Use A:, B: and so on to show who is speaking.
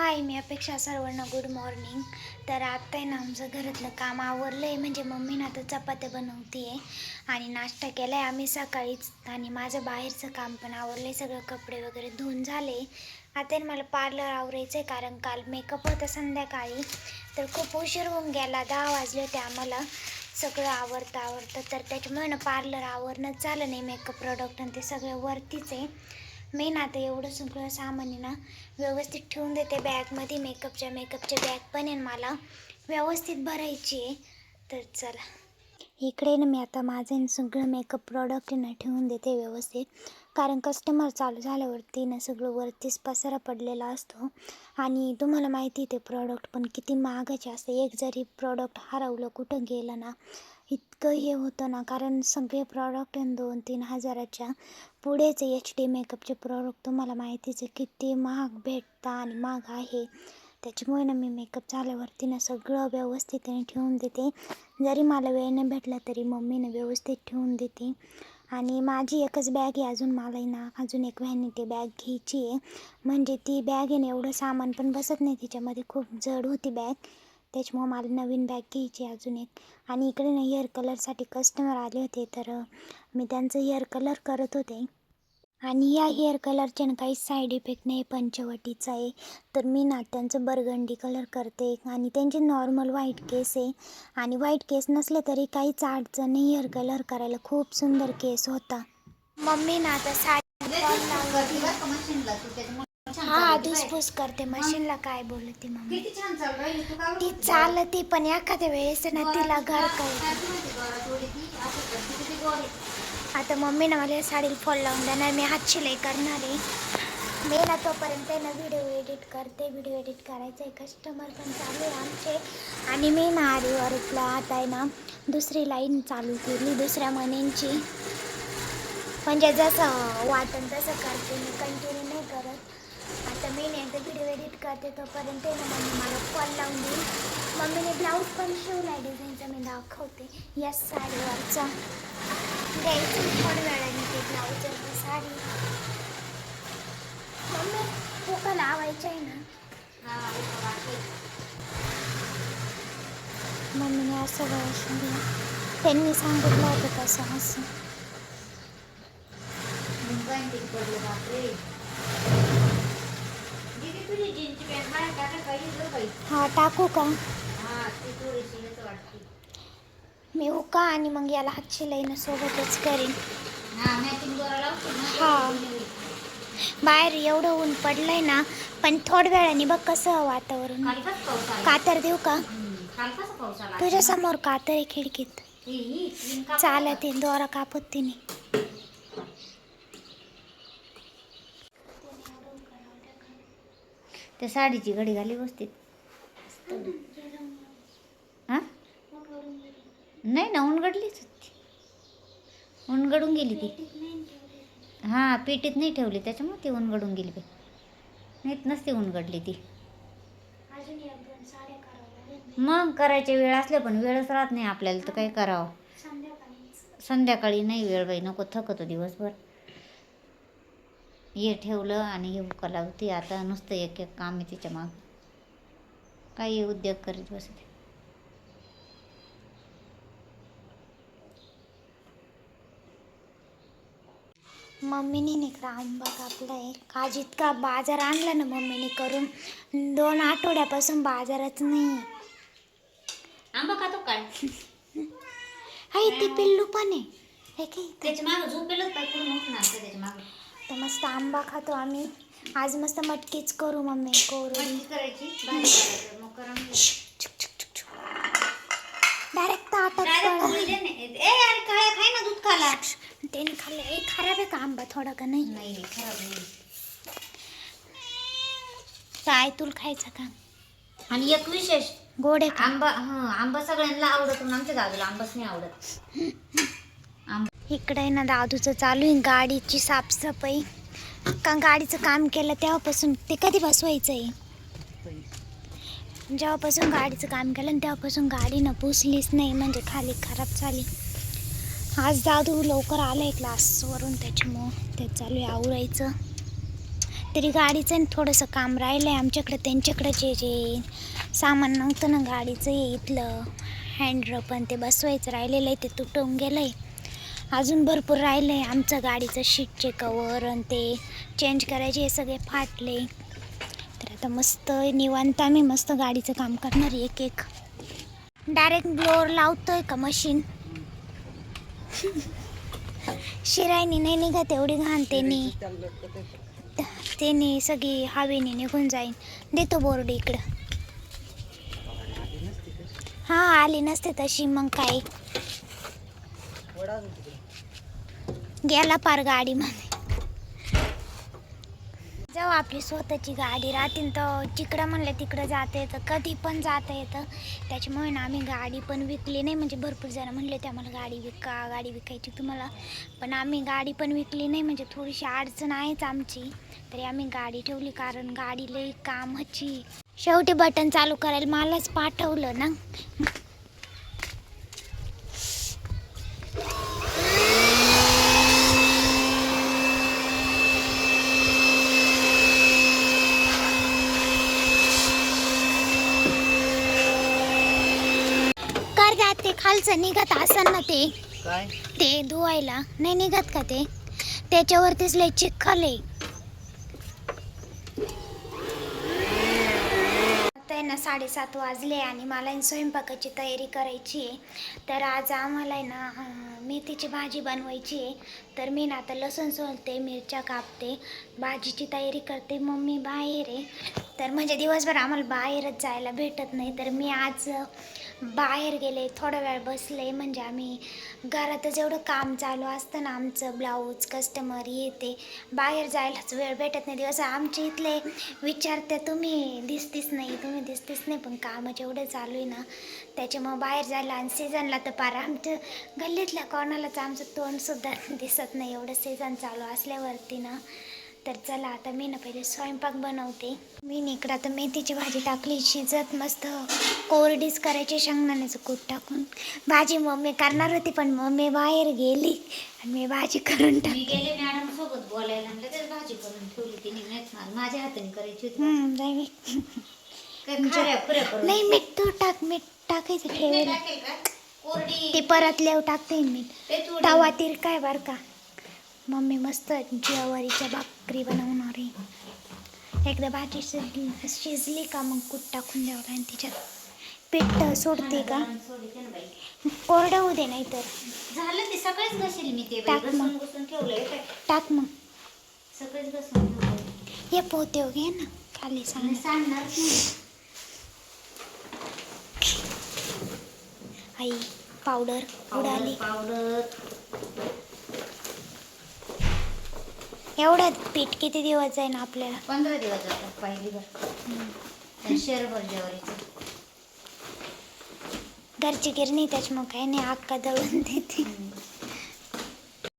A: हाय मी अपेक्षा सर्वांना good morning तर आत्ता आहे ना आमचं घरातलं काम आवरलं आहे म्हणजे मम्मी ना आता चपात्या बनवते आहे आणि नाश्ता केला आहे आम्ही सकाळीच आणि माझं बाहेरचं काम पण आवरलं आहे सगळं कपडे वगैरे धुवून झाले. आता आहे मला पार्लर आवरायचं आहे कारण काल मेकअप होता संध्याकाळी. तर खूप उशीर होऊन गेला. दहा वाजले होते आम्हाला. सगळं आवडतं आवडतं तर त्याच्यामुळे ना पार्लर आवरणंच झालं नाही. मेकअप प्रोडक्ट आणि ते सगळं वरतीच आहे. मेन आता एवढं सगळं सामान आहे ना व्यवस्थित ठेवून देते बॅगमध्ये. मेकअपच्या मेकअपच्या बॅग पण आहे मला. व्यवस्थित भरायची आहे. तर चला. इकडे ना मी आता माझं सगळं मेकअप प्रॉडक्ट ना ठेवून देते व्यवस्थित. कारण कस्टमर चालू झाल्यावरती ना सगळं वरतीच पसारा पडलेला असतो. आणि तुम्हाला माहिती आहे ते प्रॉडक्ट पण किती महागाचे असते. एक जरी प्रॉडक्ट हरवलं कुठं गेलं ना इतकं हे होतं ना कारण सगळे प्रॉडक्ट दोन तीन हजाराच्या पुढेच एच डी मेकअपचे प्रॉडक्ट तुम्हाला माहितीच आहे किती महाग भेटतं आणि महाग आहे. त्याच्यामुळे ना मी मेकअप झाल्यावरती ना सगळं व्यवस्थितने ठेवून देते. जरी मला वेळ नाही भेटला तरी मम्मीनं व्यवस्थित ठेवून देते. आणि माझी एकच बॅग आहे अजून मला आहे ना अजून एक व्हॅनिटी बॅग घ्यायची आहे. म्हणजे ती बॅग आहे ना एवढं सामान पण बसत नाही तिच्यामध्ये खूप जड होती बॅग त्याच्यामुळं मला नवीन बॅग घ्यायची आहे अजून एक. आणि इकडे ना हेअर कलरसाठी कस्टमर आले होते तर मी त्यांचं हेअर कलर करत होते. आणि या हेअर कलरचे ना काही साईड इफेक्ट नाही पंचवटीचा आहे. तर मी ना त्यांचं बरगंडी कलर करते. आणि त्यांचे नॉर्मल व्हाईट केस आहे. आणि व्हाईट केस नसले तरी काहीच अडचण नाही हेअर कलर करायला. खूप सुंदर केस होता. मम्मी ना आता साडी हा धुसफूस करते. मशीनला काय बोलते मम्मी?
B: किती छान चालू राहिली तू
A: चालते पण एखाद्या वेळेस ना तिला घर कळते. आता मम्मीनं मला या साडीला फॉल लावून देणार मी हात शिलाई करणार आहे. मी ना तोपर्यंत ना व्हिडिओ एडिट करते. व्हिडिओ एडिट करायचं आहे. कस्टमर पण चालू आहे आमचे. आणि मी ना आरीवर्कला आता आहे ना दुसरी लाईन चालू केली दुसऱ्या मनींची. म्हणजे जसं वाटन तसं करते मी कंटिन्यू नाही करत आता मी नाही एकदा व्हिडिओ एडिट करते तोपर्यंत मम्मी मला फॉल लावून देईल मम्मीने ब्लाऊज पण शिवला आहे डिझाईनचा मी दाखवते. या साडीवरचा. द्यायचं थोड्या वेळाने ते ब्लाऊज साडी. मम्मी फुका लावायचं आहे ना? मम्मीने असं वळसून दिलं. त्यांनी सांगितलं होतं तसं असं. हा टाकू का मी हुका आणि मग याला हात शिलाईनं सोबतच करेन हा. बाहेर एवढं ऊन पडलंय ना पण थोड्या वेळाने बघ कसं वातावरण कातर देऊ का तुझ्या समोर कातर आहे खिडकीत चालत आहे दोरा कापत तिने
B: त्या साडीची घडी घाली व्यवस्थित हा? नाही ना उनगडलीच होती. उनगडून गेली ती. हा पेटीत नाही ठेवली त्याच्यामुळे ती उनगडून गेली बाई. नाहीत नसते उनगडली ती. मग करायचे वेळ असले पण वेळच राहत नाही आपल्याला तर काय करावं.
A: संध्याकाळी
B: संध्याकाळी नाही वेळ बाई नको थकतो दिवसभर. हे ठेवलं आणि हे हुका लावती आता नुसतं एक एक काम आहे तिच्या माग. काही उद्योग करीत बसते
A: मम्मीने इकडं आंबा कापलाय आज इतका बाजार आणला ना मम्मीने करून. दोन आठवड्यापासून बाजारच नाही
B: आंबा खातो काय?
A: आहे ती पिल्लू पण आहे. हे काय?
B: त्याच्या मागं झोपेलच काय पूर्ण उठणार का त्याच्या मागं?
A: तर मस्त आंबा खातो आम्ही. आज मस्त मटकीच करू मम्मी कोरडी.
B: करायची.
A: डायरेक्ट
B: दे ना. दूध खाला
A: त्याने खाल्लं. ए खराब आहे का आंबा थोडा का नाही?
B: नाही खराब नाही.
A: काय तुला खायचा का?
B: आणि एक विशेष
A: गोड आहे का?
B: आंबा हा आंबा सगळ्यांना आवडत पण आमच्या दादूला आंबाच नाही आवडत.
A: इकडे ना दादूचं चालू आहे गाडीची साफसफाई. का गाडीचं काम केलं तेव्हापासून ते कधी बसवायचं आहे? जेव्हापासून गाडीचं काम केलं तेव्हापासून गाडी न पुसलीच नाही म्हणजे खाली खराब झाली. आज दादू लवकर आलं आहे क्लासवरून त्याच्यामुळं ते चालू आहे आवरायचं. तरी गाडीचं न थोडंसं काम राहिलं आहे आमच्याकडं त्यांच्याकडं जे जे सामान नव्हतं ना गाडीचं हे इथलं हँडर पण ते बसवायचं राहिलेलं आहे ते तुटून गेलं आहे अजून भरपूर राहिलं आहे आमचं गाडीचं शीटचे कवर आणि ते चेंज करायचे हे सगळे फाटले. तर आता मस्त निवांत आम्ही मस्त गाडीचं काम करणार एक एक डायरेक्ट ब्लोअर लावतोय का मशीन शिरायनी नाही निघा तेवढी घाण त्यांनी त्यांनी सगळी हवेने निघून जाईन. देतो बोर्ड इकडं. हां आली नसते तशी मग काय? गेला पार गाडीमध्ये जेव्हा आपली स्वतःची गाडी राहतील तर जिकडं म्हणलं तिकडं जाता येतं कधी पण जाता येतं. त्याच्यामुळे ना आम्ही गाडी पण विकली नाही. म्हणजे भरपूर जण म्हणले ते आम्हाला गाडी विका गाडी विकायची तुम्हाला. पण आम्ही गाडी पण विकली नाही. म्हणजे थोडीशी अडचण आहेच आमची. तरी आम्ही गाडी ठेवली कारण गाडी लई कामाची शेवटी बटन चालू करायला मलाच पाठवलं ना कर जाते खालचं निघत असन ना ते.
B: काय?
A: ते धुवायला. नाही निघत का ते? त्याच्यावरतीच लय चिखल आहे. आहे ना साडेसात वाजले आणि मला स्वयंपाकाची तयारी करायची आहे. तर आज आम्हाला आहे ना मेथीची भाजी बनवायची आहे. तर मी ना आता लसूण सोलते मिरच्या कापते भाजीची तयारी करते. मम्मी बाहेर आहे. तर म्हणजे दिवसभर आम्हाला बाहेरच जायला भेटत नाही. तर मी आज बाहेर गेले थोडा वेळ बसले. म्हणजे आम्ही घरातच एवढं काम चालू असतं ना आमचं ब्लाऊज कस्टमर येते. बाहेर जायलाच वेळ भेटत नाही. दिवस आमच्या इथले विचारते तुम्ही दिसतीच नाही तुम्ही दिसतीच नाही पण कामाचे एवढं चालू आहे ना त्याच्यामुळं बाहेर जायला आणि सीझनला तर पार आमच्या गल्लीतल्या कोणालाच आमचं तोंडसुद्धा दिसत नाही. एवढं सीझन चालू असल्यावरती ना तर चला आता मी ना पहिले स्वयंपाक बनवते. मी इकडं आता मेथीची भाजी टाकली शिजत मस्त कोरडीच करायची शेंगदाण्याचं कूट टाकून. भाजी मम्मी करणार होती पण मम्मी बाहेर गेली आणि मी भाजी करून
B: मी
A: टाकली.
B: गेले मॅडम सोबत बोलायला लगेच भाजी करून ठेवली तिने. माझ्या हाताने करायची होती. काय
A: नाही मीठ तू टाक मीठ टाकायचं?
B: कोरडी.
A: ते परत लेव टाकते मीठ
B: थोडी-
A: तवा तिरका आहे बरं का? मम्मी मस्त ज्वारीच्या भाकरी बनवणार आहे. एकदा भाजी शिजली शिजली का मग कूट टाकून द्यावं लागेल तिच्यात. पीठ सोडते का. कोरडं होऊ दे नाही तर
B: झालं ते सगळेच घसेल मी ते
A: टाक मग. टाक मग.
B: घसून ठेवलंय
A: हे पोते घे ना खाली सांग.
B: आणि सांगणार.
A: आई पावडर उडाली.
B: पावडर.
A: एवढं पीठ किती दिवस जाईल आपल्याला?
B: पंधरा दिवस जातात पहिली बार शेरभर ज्वारीचं
A: घरची गिरणी त्याच्यामुळे काही नाही अक्का दळून देते.